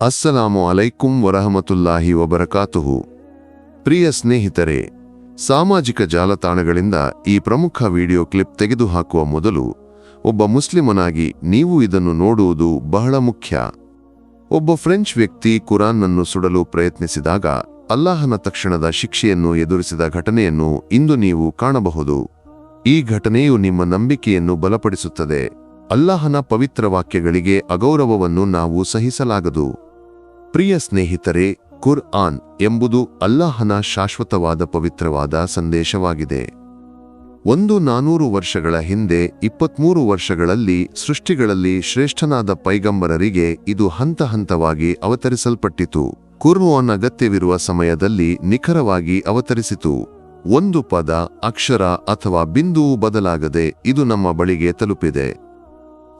ಅಸ್ಸಲಾಮು ಅಲೈಕುಂ ವರಹಮತುಲ್ಲಾಹಿ ವಬರಕಾತುಹು. ಪ್ರಿಯ ಸ್ನೇಹಿತರೆ, ಸಾಮಾಜಿಕ ಜಾಲತಾಣಗಳಿಂದ ಈ ಪ್ರಮುಖ ವಿಡಿಯೋ ಕ್ಲಿಪ್ ತೆಗೆದುಹಾಕುವ ಮೊದಲು ಒಬ್ಬ ಮುಸ್ಲಿಮನಾಗಿ ನೀವು ಇದನ್ನು ನೋಡುವುದು ಬಹಳ ಮುಖ್ಯ. ಒಬ್ಬ ಫ್ರೆಂಚ್ ವ್ಯಕ್ತಿ ಕುರಾನ್ನನ್ನು ಸುಡಲು ಪ್ರಯತ್ನಿಸಿದಾಗ ಅಲ್ಲಾಹನ ತಕ್ಷಣದ ಶಿಕ್ಷೆಯನ್ನು ಎದುರಿಸಿದ ಘಟನೆಯನ್ನು ಇಂದು ನೀವು ಕಾಣಬಹುದು. ಈ ಘಟನೆಯು ನಿಮ್ಮ ನಂಬಿಕೆಯನ್ನು ಬಲಪಡಿಸುತ್ತದೆ. ಅಲ್ಲಾಹನ ಪವಿತ್ರ ವಾಕ್ಯಗಳಿಗೆ ಅಗೌರವವನ್ನು ನಾವು ಸಹಿಸಲಾಗದು. ಪ್ರಿಯ ಸ್ನೇಹಿತರೆ ಕುರ್ ಆನ್ ಎಂಬುದು ಅಲ್ಲಾಹನ ಶಾಶ್ವತವಾದ ಪವಿತ್ರವಾದ ಸಂದೇಶವಾಗಿದೆ. ಒಂದು ನಾನೂರು ವರ್ಷಗಳ ಹಿಂದೆ, ಇಪ್ಪತ್ಮೂರು ವರ್ಷಗಳಲ್ಲಿ ಸೃಷ್ಟಿಗಳಲ್ಲಿ ಶ್ರೇಷ್ಠನಾದ ಪೈಗಂಬರರಿಗೆ ಇದು ಹಂತ ಹಂತವಾಗಿ ಅವತರಿಸಲ್ಪಟ್ಟಿತು. ಕುರ್ಆನ್ ಅಗತ್ಯವಿರುವ ಸಮಯದಲ್ಲಿ ನಿಖರವಾಗಿ ಅವತರಿಸಿತು. ಒಂದು ಪದ, ಅಕ್ಷರ ಅಥವಾ ಬಿಂದುವು ಬದಲಾಗದೆ ಇದು ನಮ್ಮ ಬಳಿಗೆ ತಲುಪಿದೆ.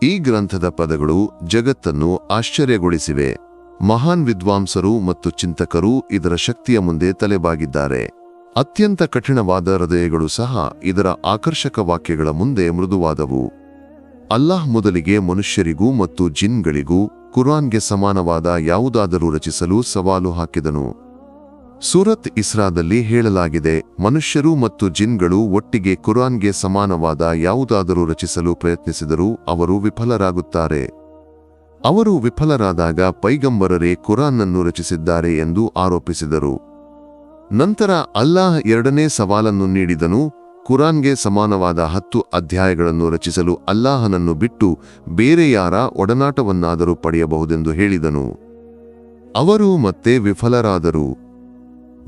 ಈ ಗ್ರಂಥದ ಪದಗಳು ಜಗತ್ತನ್ನು ಆಶ್ಚರ್ಯಗೊಳಿಸಿವೆ. ಮಹಾನ್ ವಿದ್ವಾಂಸರು ಮತ್ತು ಚಿಂತಕರು ಇದರ ಶಕ್ತಿಯ ಮುಂದೆ ತಲೆಬಾಗಿದ್ದಾರೆ. ಅತ್ಯಂತ ಕಠಿಣವಾದ ಹೃದಯಗಳು ಸಹ ಇದರ ಆಕರ್ಷಕ ವಾಕ್ಯಗಳ ಮುಂದೆ ಮೃದುವಾದವು. ಅಲ್ಲಾಹ್ ಮೊದಲಿಗೆ ಮನುಷ್ಯರಿಗೂ ಮತ್ತು ಜಿನ್ಗಳಿಗೂ ಕುರಾನ್ಗೆ ಸಮಾನವಾದ ಯಾವುದಾದರೂ ರಚಿಸಲು ಸವಾಲು ಹಾಕಿದನು. ಸೂರತ್ ಇಸ್ರಾದಲ್ಲಿ ಹೇಳಲಾಗಿದೆ, ಮನುಷ್ಯರು ಮತ್ತು ಜಿನ್ಗಳು ಒಟ್ಟಿಗೆ ಕುರಾನ್ಗೆ ಸಮಾನವಾದ ಯಾವುದಾದರೂ ರಚಿಸಲು ಪ್ರಯತ್ನಿಸಿದರೂ ಅವರು ವಿಫಲರಾಗುತ್ತಾರೆ. ಅವರು ವಿಫಲರಾದಾಗ ಪೈಗಂಬರರೇ ಕುರಾನ್ನನ್ನು ರಚಿಸಿದ್ದಾರೆ ಎಂದು ಆರೋಪಿಸಿದರು. ನಂತರ ಅಲ್ಲಾಹ್ ಎರಡನೇ ಸವಾಲನ್ನು ನೀಡಿದನು, ಕುರಾನ್ಗೆ ಸಮಾನವಾದ ಹತ್ತು ಅಧ್ಯಾಯಗಳನ್ನು ರಚಿಸಲು ಅಲ್ಲಾಹನನ್ನು ಬಿಟ್ಟು ಬೇರೆ ಯಾರ ಒಡನಾಟವನ್ನಾದರೂ ಪಡೆಯಬಹುದೆಂದು ಹೇಳಿದನು. ಅವರು ಮತ್ತೆ ವಿಫಲರಾದರು.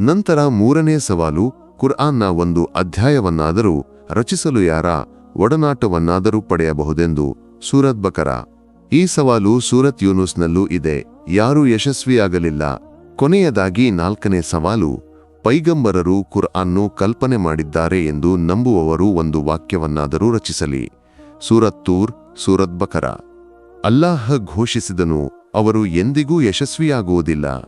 ನಂತರ ಮೂರನೇ ಸವಾಲು, ಕುರ್ಆನ್ನ ಒಂದು ಅಧ್ಯಾಯವನ್ನಾದರೂ ರಚಿಸಲು ಯಾರ ಒಡನಾಟವನ್ನಾದರೂ ಪಡೆಯಬಹುದೆಂದು. ಸೂರತ್ ಬಕರ ಈ ಸವಾಲು ಸೂರತ್ ಯೂನುಸ್ನಲ್ಲೂ ಇದೆ. ಯಾರೂ ಯಶಸ್ವಿಯಾಗಲಿಲ್ಲ. ಕೊನೆಯದಾಗಿ ನಾಲ್ಕನೇ ಸವಾಲು, ಪೈಗಂಬರರು ಕುರ್ಆನ್ನು ಕಲ್ಪನೆ ಮಾಡಿದ್ದಾರೆ ಎಂದು ನಂಬುವವರು ಒಂದು ವಾಕ್ಯವನ್ನಾದರೂ ರಚಿಸಲಿ. ಸೂರತ್ತೂರ್ ಸೂರತ್ ಬಕರ. ಅಲ್ಲಾಹ ಘೋಷಿಸಿದನು, ಅವರು ಎಂದಿಗೂ ಯಶಸ್ವಿಯಾಗುವುದಿಲ್ಲ.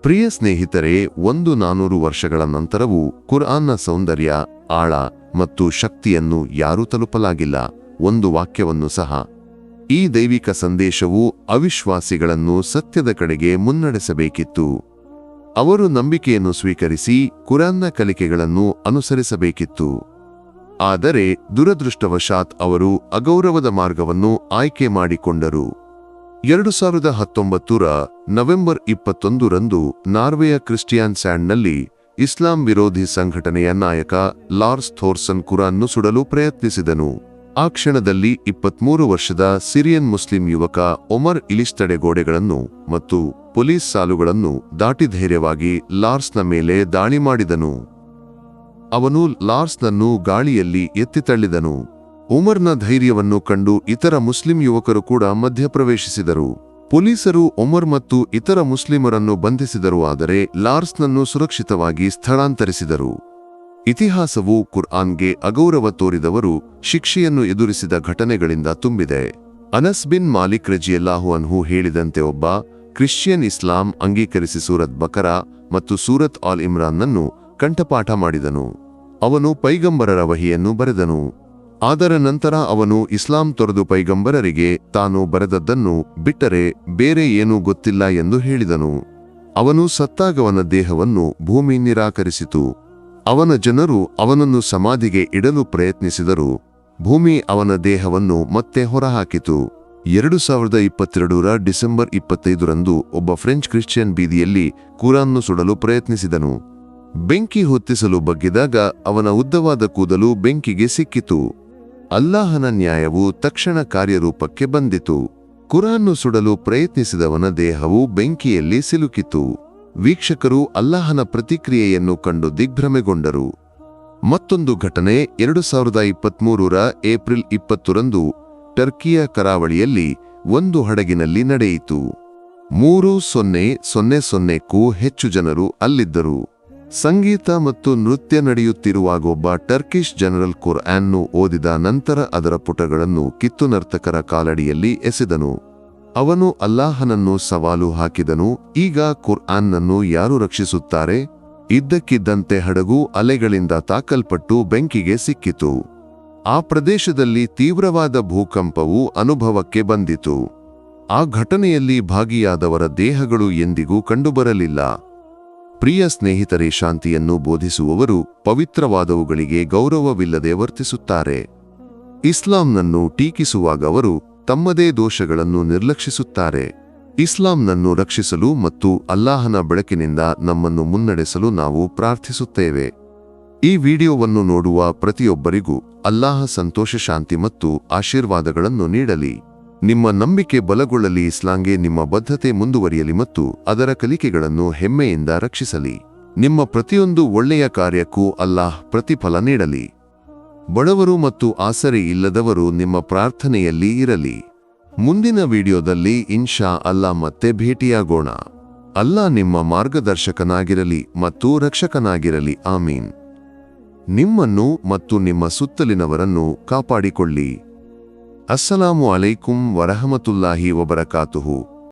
ಪ್ರಿಯ ಸ್ನೇಹಿತರೆ, ಒಂದು ನಾನೂರು ವರ್ಷಗಳ ನಂತರವೂ ಕುರ್ಆನ್ನ ಸೌಂದರ್ಯ, ಆಳ ಮತ್ತು ಶಕ್ತಿಯನ್ನು ಯಾರೂ ತಲುಪಲಾಗಿಲ್ಲ. ಒಂದು ವಾಕ್ಯವನ್ನು ಸಹ ಈ ದೈವಿಕ ಸಂದೇಶವು ಅವಿಶ್ವಾಸಿಗಳನ್ನು ಸತ್ಯದ ಕಡೆಗೆ ಮುನ್ನಡೆಸಬೇಕಿತ್ತು. ಅವರು ನಂಬಿಕೆಯನ್ನು ಸ್ವೀಕರಿಸಿ ಕುರಾನ್ನ ಕಲಿಕೆಗಳನ್ನು ಅನುಸರಿಸಬೇಕಿತ್ತು. ಆದರೆ ದುರದೃಷ್ಟವಶಾತ್ ಅವರು ಅಗೌರವದ ಮಾರ್ಗವನ್ನು ಆಯ್ಕೆ ಮಾಡಿಕೊಂಡರು. ಎರಡು ಸಾವಿರದ ಹತ್ತೊಂಬತ್ತರ ನವೆಂಬರ್ ಇಪ್ಪತ್ತೊಂದರಂದು ನಾರ್ವೆಯ ಕ್ರಿಸ್ಟಿಯಾನ್ ಸ್ಯಾಂಡ್ನಲ್ಲಿ ಇಸ್ಲಾಂ ವಿರೋಧಿ ಸಂಘಟನೆಯ ನಾಯಕ ಲಾರ್ಸ್ ಥೋರ್ಸನ್ ಕುರಾನ್ನು ಸುಡಲು ಪ್ರಯತ್ನಿಸಿದನು. ಆ ಕ್ಷಣದಲ್ಲಿ ಇಪ್ಪತ್ಮೂರು ವರ್ಷದ ಸಿರಿಯನ್ ಮುಸ್ಲಿಂ ಯುವಕ ಒಮರ್ ಇಲಿಸ್ ತಡೆಗೋಡೆಗಳನ್ನು ಮತ್ತು ಪೊಲೀಸ್ ಸಾಲುಗಳನ್ನು ದಾಟಿ ಧೈರ್ಯವಾಗಿ ಲಾರ್ಸ್ನ ಮೇಲೆ ದಾಳಿ ಮಾಡಿದನು. ಅವನು ಲಾರ್ಸ್ನನ್ನು ಗಾಳಿಯಲ್ಲಿ ಎತ್ತಿ ತಳ್ಳಿದನು. ಉಮರ್ನ ಧೈರ್ಯವನ್ನು ಕಂಡು ಇತರ ಮುಸ್ಲಿಂ ಯುವಕರು ಕೂಡ ಮಧ್ಯಪ್ರವೇಶಿಸಿದರು. ಪೊಲೀಸರು ಒಮರ್ ಮತ್ತು ಇತರ ಮುಸ್ಲಿಮರನ್ನು ಬಂಧಿಸಿದರು, ಆದರೆ ಲಾರ್ಸ್ನನ್ನು ಸುರಕ್ಷಿತವಾಗಿ ಸ್ಥಳಾಂತರಿಸಿದರು. ಇತಿಹಾಸವು ಕುರ್ಆನ್ಗೆ ಅಗೌರವ ತೋರಿದವರು ಶಿಕ್ಷೆಯನ್ನು ಎದುರಿಸಿದ ಘಟನೆಗಳಿಂದ ತುಂಬಿದೆ. ಅನಸ್ ಬಿನ್ ಮಾಲಿಕ್ ರಜಿಯಲ್ಲಾಹು ಅನ್ಹು ಹೇಳಿದಂತೆ ಒಬ್ಬ ಕ್ರಿಶ್ಚಿಯನ್ ಇಸ್ಲಾಂ ಅಂಗೀಕರಿಸಿ ಸೂರತ್ ಬಕರ ಮತ್ತು ಸೂರತ್ ಆಲ್ ಇಮ್ರಾನ್ನನ್ನು ಕಂಠಪಾಠ ಮಾಡಿದನು. ಅವನು ಪೈಗಂಬರರ ವಹಿಯನ್ನು ಬರೆದನು. ಆದರ ನಂತರ ಅವನು ಇಸ್ಲಾಂ ತೊರೆದು ಪೈಗಂಬರರಿಗೆ ತಾನು ಬರೆದದ್ದನ್ನು ಬಿಟ್ಟರೆ ಬೇರೆ ಏನೂ ಗೊತ್ತಿಲ್ಲ ಎಂದು ಹೇಳಿದನು. ಅವನು ಸತ್ತಾಗವನ ದೇಹವನ್ನು ಭೂಮಿ ನಿರಾಕರಿಸಿತು. ಅವನ ಜನರು ಅವನನ್ನು ಸಮಾಧಿಗೆ ಇಡಲು ಪ್ರಯತ್ನಿಸಿದರು. ಭೂಮಿ ಅವನ ದೇಹವನ್ನು ಮತ್ತೆ ಹೊರಹಾಕಿತು. ಎರಡು ಸಾವಿರದ ಇಪ್ಪತ್ತೆರಡರ ಡಿಸೆಂಬರ್ ಇಪ್ಪತ್ತೈದರಂದು ಒಬ್ಬ ಫ್ರೆಂಚ್ ಕ್ರಿಶ್ಚಿಯನ್ ಬೀದಿಯಲ್ಲಿ ಕುರಾನ್ನು ಸುಡಲು ಪ್ರಯತ್ನಿಸಿದನು. ಬೆಂಕಿ ಹೊತ್ತಿಸಲು ಬಗ್ಗಿದಾಗ ಅವನ ಉದ್ದವಾದ ಕೂದಲು ಬೆಂಕಿಗೆ ಸಿಕ್ಕಿತು. ಅಲ್ಲಾಹನ ನ್ಯಾಯವು ತಕ್ಷಣ ಕಾರ್ಯರೂಪಕ್ಕೆ ಬಂದಿತು. ಕುರಾನ್ನು ಸುಡಲು ಪ್ರಯತ್ನಿಸಿದವನ ದೇಹವು ಬೆಂಕಿಯಲ್ಲಿ ಸಿಲುಕಿತು. ವೀಕ್ಷಕರು ಅಲ್ಲಾಹನ ಪ್ರತಿಕ್ರಿಯೆಯನ್ನು ಕಂಡು ದಿಗ್ಭ್ರಮೆಗೊಂಡರು. ಮತ್ತೊಂದು ಘಟನೆ ಎರಡು ಸಾವಿರದ ಇಪ್ಪತ್ಮೂರರ ಏಪ್ರಿಲ್ ಇಪ್ಪತ್ತರಂದು ಟರ್ಕಿಯ ಕರಾವಳಿಯಲ್ಲಿ ಒಂದು ಹಡಗಿನಲ್ಲಿ ನಡೆಯಿತು. ಮೂರು ಸೊನ್ನೆ ಸೊನ್ನೆ ಸೊನ್ನೆಕ್ಕೂ ಹೆಚ್ಚು ಜನರು ಅಲ್ಲಿದ್ದರು. ಸಂಗೀತ ಮತ್ತು ನೃತ್ಯ ನಡೆಯುತ್ತಿರುವಾಗ ಒಬ್ಬ ಟರ್ಕಿಶ್ ಜನರಲ್ ಕುರ್ಆನ್ನು ಓದಿದ ನಂತರ ಅದರ ಪುಟಗಳನ್ನು ಕಿತ್ತು ನರ್ತಕರ ಕಾಲಡಿಯಲ್ಲಿ ಎಸೆದನು. ಅವನು ಅಲ್ಲಾಹನನ್ನು ಸವಾಲು ಹಾಕಿದನು, ಈಗ ಕುರ್ಆನ್ನನ್ನು ಯಾರು ರಕ್ಷಿಸುತ್ತಾರೆ? ಇದ್ದಕ್ಕಿದ್ದಂತೆ ಹಡಗು ಅಲೆಗಳಿಂದ ತಾಕಲ್ಪಟ್ಟು ಬೆಂಕಿಗೆ ಸಿಕ್ಕಿತು. ಆ ಪ್ರದೇಶದಲ್ಲಿ ತೀವ್ರವಾದ ಭೂಕಂಪವು ಅನುಭವಕ್ಕೆ ಬಂದಿತು. ಆ ಘಟನೆಯಲ್ಲಿ ಭಾಗಿಯಾದವರ ದೇಹಗಳು ಎಂದಿಗೂ ಕಂಡುಬರಲಿಲ್ಲ. ಪ್ರಿಯ ಸ್ನೇಹಿತರೇ, ಶಾಂತಿಯನ್ನು ಬೋಧಿಸುವವರು ಪವಿತ್ರವಾದವುಗಳಿಗೆ ಗೌರವವಿಲ್ಲದೆ ವರ್ತಿಸುತ್ತಾರೆ. ಇಸ್ಲಾಂನನ್ನು ಟೀಕಿಸುವಾಗ ಅವರು ತಮ್ಮದೇ ದೋಷಗಳನ್ನು ನಿರ್ಲಕ್ಷಿಸುತ್ತಾರೆ. ಇಸ್ಲಾಂನನ್ನು ರಕ್ಷಿಸಲು ಮತ್ತು ಅಲ್ಲಾಹನ ಬೆಳಕಿನಿಂದ ನಮ್ಮನ್ನು ಮುನ್ನಡೆಸಲು ನಾವು ಪ್ರಾರ್ಥಿಸುತ್ತೇವೆ. ಈ ವಿಡಿಯೋವನ್ನು ನೋಡುವ ಪ್ರತಿಯೊಬ್ಬರಿಗೂ ಅಲ್ಲಾಹ ಸಂತೋಷ, ಶಾಂತಿ ಮತ್ತು ಆಶೀರ್ವಾದಗಳನ್ನು ನೀಡಲಿ. ನಿಮ್ಮ ನಂಬಿಕೆ ಬಲಗೊಳ್ಳಲಿ, ಇಸ್ಲಾಂಗೆ ನಿಮ್ಮ ಬದ್ಧತೆ ಮುಂದುವರಿಯಲಿ ಮತ್ತು ಅದರ ಕಲಿಕೆಗಳನ್ನು ಹೆಮ್ಮೆಯಿಂದ ರಕ್ಷಿಸಲಿ. ನಿಮ್ಮ ಪ್ರತಿಯೊಂದು ಒಳ್ಳೆಯ ಕಾರ್ಯಕ್ಕೂ ಅಲ್ಲಾಹ್ ಪ್ರತಿಫಲ ನೀಡಲಿ. ಬಡವರು ಮತ್ತು ಆಸರೆ ಇಲ್ಲದವರು ನಿಮ್ಮ ಪ್ರಾರ್ಥನೆಯಲ್ಲಿ ಇರಲಿ. ಮುಂದಿನ ವಿಡಿಯೋದಲ್ಲಿ ಇನ್ಶಾ ಅಲ್ಲಾ ಮತ್ತೆ ಭೇಟಿಯಾಗೋಣ. ಅಲ್ಲಾ ನಿಮ್ಮ ಮಾರ್ಗದರ್ಶಕನಾಗಿರಲಿ ಮತ್ತು ರಕ್ಷಕನಾಗಿರಲಿ, ಆಮೀನ್. ನಿಮ್ಮನ್ನು ಮತ್ತು ನಿಮ್ಮ ಸುತ್ತಲಿನವರನ್ನು ಕಾಪಾಡಿಕೊಳ್ಳಿ. ಅಸ್ಸಲಾಮು ಅಲೈಕುಂ ವರಹಮತುಲ್ಲಾಹಿ ವಬರಕಾತುಹು.